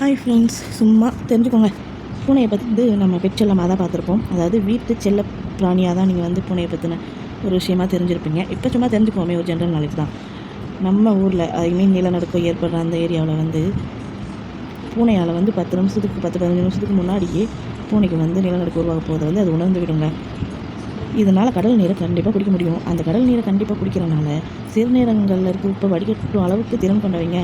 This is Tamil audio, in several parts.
ஹாய் ஃப்ரெண்ட்ஸ் சும்மா தெரிஞ்சுக்கோங்க. பூனையை பற்றி நம்ம பெட்செல்லமாக தான் பார்த்துருப்போம். அதாவது வீட்டு செல்ல பிராணியாக தான் நீங்கள் வந்து பூனையை பற்றின ஒரு விஷயமா தெரிஞ்சிருப்பீங்க. இப்போ சும்மா தெரிஞ்சுக்கோமே ஒரு ஜென்ரல் நாலேஜ் தான். நம்ம ஊரில் ஐ மீன் நிலநடுக்கம் ஏற்படுற அந்த ஏரியாவில் வந்து பூனையால் வந்து பத்து நிமிஷத்துக்கு பத்து பதினஞ்சு நிமிஷத்துக்கு முன்னாடியே பூனைக்கு வந்து நிலநடுக்கம் உருவாக போவதை வந்து அது உணர்ந்து விடுங்க. இதனால் கடல் நீரை கண்டிப்பாக குடிக்க முடியும். அந்த கடல் நீரை கண்டிப்பாக குடிக்கிறனால சிறுநீரகங்களில் இருக்க. உப்பை வடிகட்டும் அளவுக்கு திறன் கொண்டவங்க.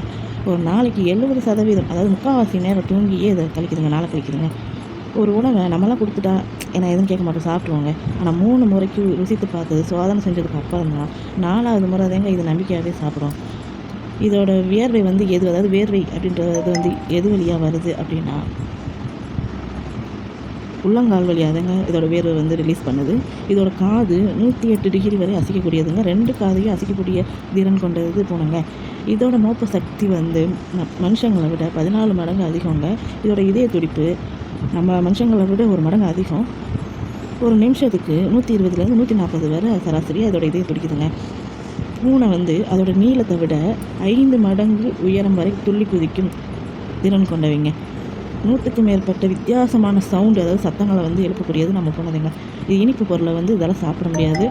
ஒரு நாளைக்கு எழுபது சதவீதம் அதாவது முக்கால்வாசி நேரம் தூங்கியே இதை கழிக்குதுங்க நாளை கழிக்குதுங்க. ஒரு உணவை நம்மளாம் கொடுத்துட்டா ஏன்னா எதுவும் கேட்க மாட்டோம் சாப்பிட்ருவாங்க ஆனால் மூணு முறைக்கு ருசித்து பார்த்தது சோதனை செஞ்சதுக்கு அப்புறம் தான் நாலாவது முறை தாங்க இது நம்பிக்கையாகவே சாப்பிடும் இதோட வியர்வை வந்து எது? அதாவது வேர்வை அப்படின்றது வந்து எது வழியாக வருது அப்படின்னா உள்ளங்கால் வழியாதாங்க இதோட வேர்வை வந்து ரிலீஸ் பண்ணுது. இதோட காது நூற்றி எட்டு டிகிரி வரை அசைக்கக்கூடியதுங்க. ரெண்டு காதையும் அசைக்கக்கூடிய திறன் கொண்டது போனங்க. இதோட மோப்ப சக்தி வந்து மனுஷங்களை விட பதினாலு மடங்கு அதிகங்க இதோட இதய துடிப்பு நம்ம மனுஷங்களை விட ஒரு மடங்கு அதிகம். ஒரு நிமிஷத்துக்கு நூற்றி இருபதுலேருந்து நூற்றி நாற்பது வரை சராசரியாக அதோட இதயம் துடிக்குதுங்க. பூனை வந்து அதோட நீளத்தை விட ஐந்து மடங்கு உயரம் வரை துள்ளி குதிக்கும் திறன் கொண்டவைங்க. நூற்றுக்கு மேற்பட்ட வித்தியாசமான சவுண்டு அதாவது சத்தங்களை வந்து எழுப்பக்கூடியது நம்ம போனதுங்க இது இனிப்பு பொருளை வந்து இதெல்லாம் சாப்பிட முடியாது.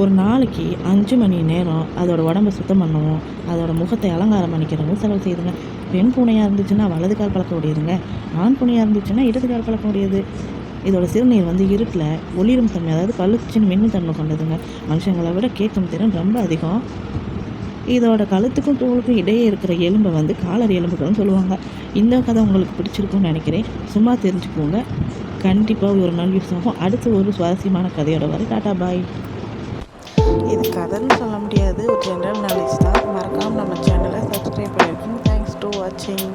ஒரு நாளைக்கு அஞ்சு மணி நேரம் அதோட உடம்ப சுத்தம் பண்ணவும். அதோட முகத்தை அலங்காரம் பண்ணிக்கிறவங்க செலவு செய்யுதுங்க. பெண் பூனையாக இருந்துச்சுன்னா வலது கால் பழக்க முடியுதுங்க ஆண் பூனையாக இருந்துச்சுன்னா இடது கால் பழக்க முடியுது இதோட சிறுநீர் வந்து இருட்டில் ஒளிரும் தன்மை அதாவது பளிச்சுன்னு மின்னும் தன்மை கொண்டதுங்க. மனுஷங்களை விட கேட்கும் திறன் ரொம்ப அதிகம். இதோட கழுத்துக்கும் தோலுக்கும் இடையே இருக்கிற எலும்பை வந்து காலர் எலும்புகள்னு சொல்லுவாங்க. இந்த கதை உங்களுக்கு பிடிச்சிருக்கும்னு நினைக்கிறேன். சும்மா தெரிஞ்சுக்கோங்க. கண்டிப்பாக ஒரு நாள் யூஸ் ஆகும் அடுத்து ஒரு சுவாரஸ்யமான கதையோட வர டாட்டா பாய். இது கதைன்னு சொல்ல முடியாது. ஒரு ஜென்ரல் நாலேஜ் தான். மறக்காமல் நம்ம சேனலை சப்ஸ்கிரைப் பண்ணியிருக்கோம் தேங்க்ஸ் டு வாட்சிங்